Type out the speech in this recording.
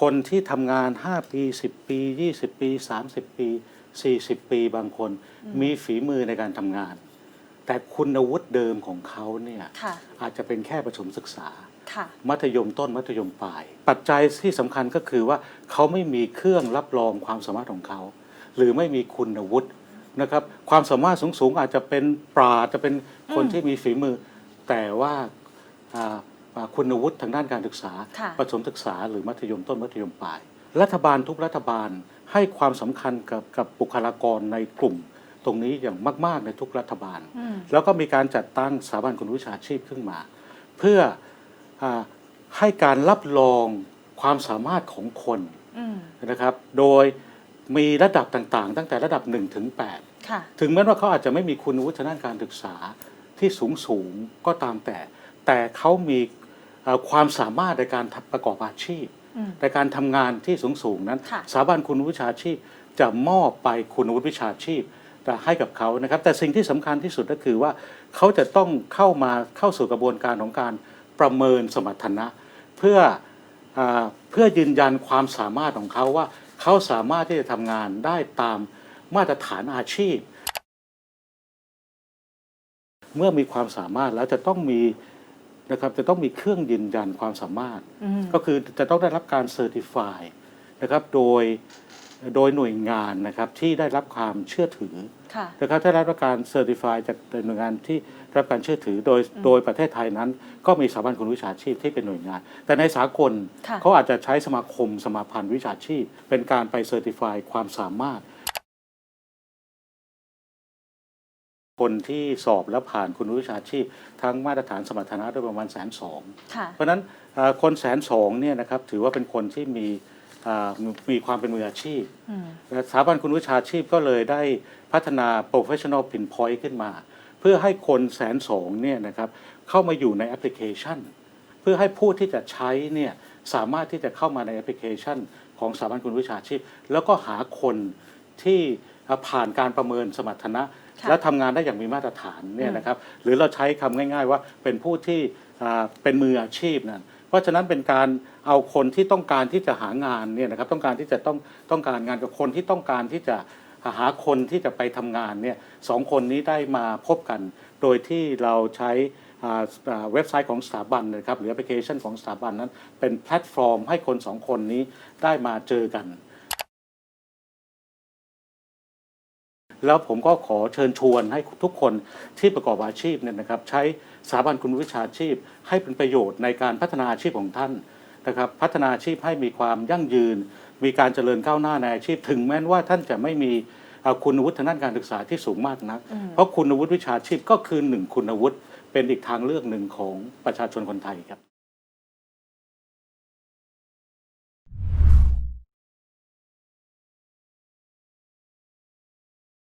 คนที่ทำงาน 5 ปี 10 ปี 20 ปี 30 ปี 40 ปีบางคน มีฝีมือในการทำงาน แต่คุณวุฒิเดิมของเขาเนี่ยค่ะอาจจะเป็นแค่ประถมศึกษาค่ะมัธยมต้นมัธยมปลาย ปัจจัยที่สำคัญก็คือว่าเขาไม่มีเครื่องรับรองความสามารถของเขา หรือไม่มีคุณวุฒินะครับความสามารถสูงๆอาจจะเป็นปราชญ์จะเป็นคนอืมที่มีฝีมือ แต่ว่าอ่าอ่า คุณวุฒิทางด้านการศึกษาค่ะประถมศึกษาหรือมัธยมต้นมัธยมปลาย รัฐบาลทุกรัฐบาลให้ความสำคัญกับกับบุคลากรในกลุ่ม ตรงนี้อย่างมาก ๆ ในทุกรัฐบาลอืมแล้วก็มีการจัดตั้งสถาบันคุณวิชาชีพขึ้นมา เพื่ออาให้การรับรองความสามารถของคนอืมนะครับ โดยมีระดับต่างๆ ตั้งแต่ระดับ1ถึง8ค่ะถึงแม้ว่าเขาอาจจะไม่มีคุณวุฒิทางด้านการศึกษาที่สูงสูงๆก็ตามแต่ แต่เขามีเอ่อ ความสามารถในการทำประกอบอาชีพอืมในการทำงานที่สูงสูงๆนั้นค่ะสถาบันคุณวุฒิวิชาชีพจะมอบไปคุณวุฒิวิชาชีพแต่ให้กับเขานะครับ แต่สิ่งที่สำคัญที่สุดก็คือว่าเขาจะต้องเข้ามาเข้าสู่กระบวนการของการประเมินสมรรถนะ เพื่ออาเพื่อยืนยันความสามารถของเขาว่าเขาสามารถที่จะทำงานได้ตามมาตรฐานอาชีพ เมื่อมีความสามารถแล้วจะต้องมี นะครับจะต้องมีเครื่องยืนยันความสามารถอืมก็คือจะต้องได้รับการเซอร์ติฟายนะครับโดยโดยหน่วยงานนะครับที่ได้รับความเชื่อถือค่ะนะครับถ้าได้รับการเซอร์ติฟายจากหน่วยงานที่ได้รับการเชื่อถือโดยอืมโดยประเทศไทยนั้น ก็มีสถาบันคุณวิชาชีพที่เป็นหน่วยงาน แต่ในสากลค่ะเขาอาจจะใช้สมาคมสมาพันธ์วิชาชีพ เป็นการไปเซอร์ติฟายความสามารถ คนที่สอบและผ่านคุณวิชาชีพ ทั้งมาตรฐานสมรรถนะด้วยประมาณแสนสองค่ะเพราะฉะนั้นเอ่อคนแสนสองเนี่ยนะครับถือว่าเป็นคนที่มีอ่ามีมีความเป็นมืออาชีพอืมและสถาบันคุณวิชาชีพก็เลยได้พัฒนา professional pinpoint ขึ้นมา เพื่อให้คนแสนสองเนี่ยนะครับเข้ามาอยู่ในแอปพลิเคชัน เพื่อให้ผู้ที่จะใช้เนี่ยสามารถที่จะเข้ามาในแอปพลิเคชัน ของสถาบันคุณวิชาชีพ แล้วก็หาคนที่ผ่านการประเมินสมรรถนะค่ะ และทำงานได้อย่างมีมาตรฐานเนี่ยนะครับหรือเราใช้คำง่าย ๆ ว่าเป็นผู้ที่อ่าเป็นมืออาชีพนั่นเพราะฉะนั้นเป็นการเอาคนที่ต้องการที่จะหางานเนี่ยนะครับต้องการที่จะต้องต้องการงานกับคนที่ต้องการที่จะหาคนที่จะไปทำงานเนี่ยสองคนนี้ได้มาพบกัน โดยที่เราใช้อ่าอ่าเว็บไซต์ของสถาบันนะครับหรือแอปพลิเคชันของสถาบันนั้น เป็นแพลตฟอร์มให้คนสองคนนี้ได้มาเจอกัน แล้วผมก็ขอเชิญชวนให้ทุกคนที่ประกอบอาชีพเนี่ยนะครับใช้สถาบันคุณวิชาชีพ ให้เป็นประโยชน์ในการพัฒนาอาชีพของท่านนะครับพัฒนาอาชีพให้มีความยั่งยืน มีการเจริญก้าวหน้าในอาชีพ ถึงแม้ว่าท่านจะไม่มีเอ่อคุณวุฒิทางด้านการศึกษาที่สูงมากนักอืมเพราะคุณวุฒิวิชาชีพก็คือหนึ่งคุณวุฒิเป็นอีกทางเลือกหนึ่งของประชาชนคนไทยครับ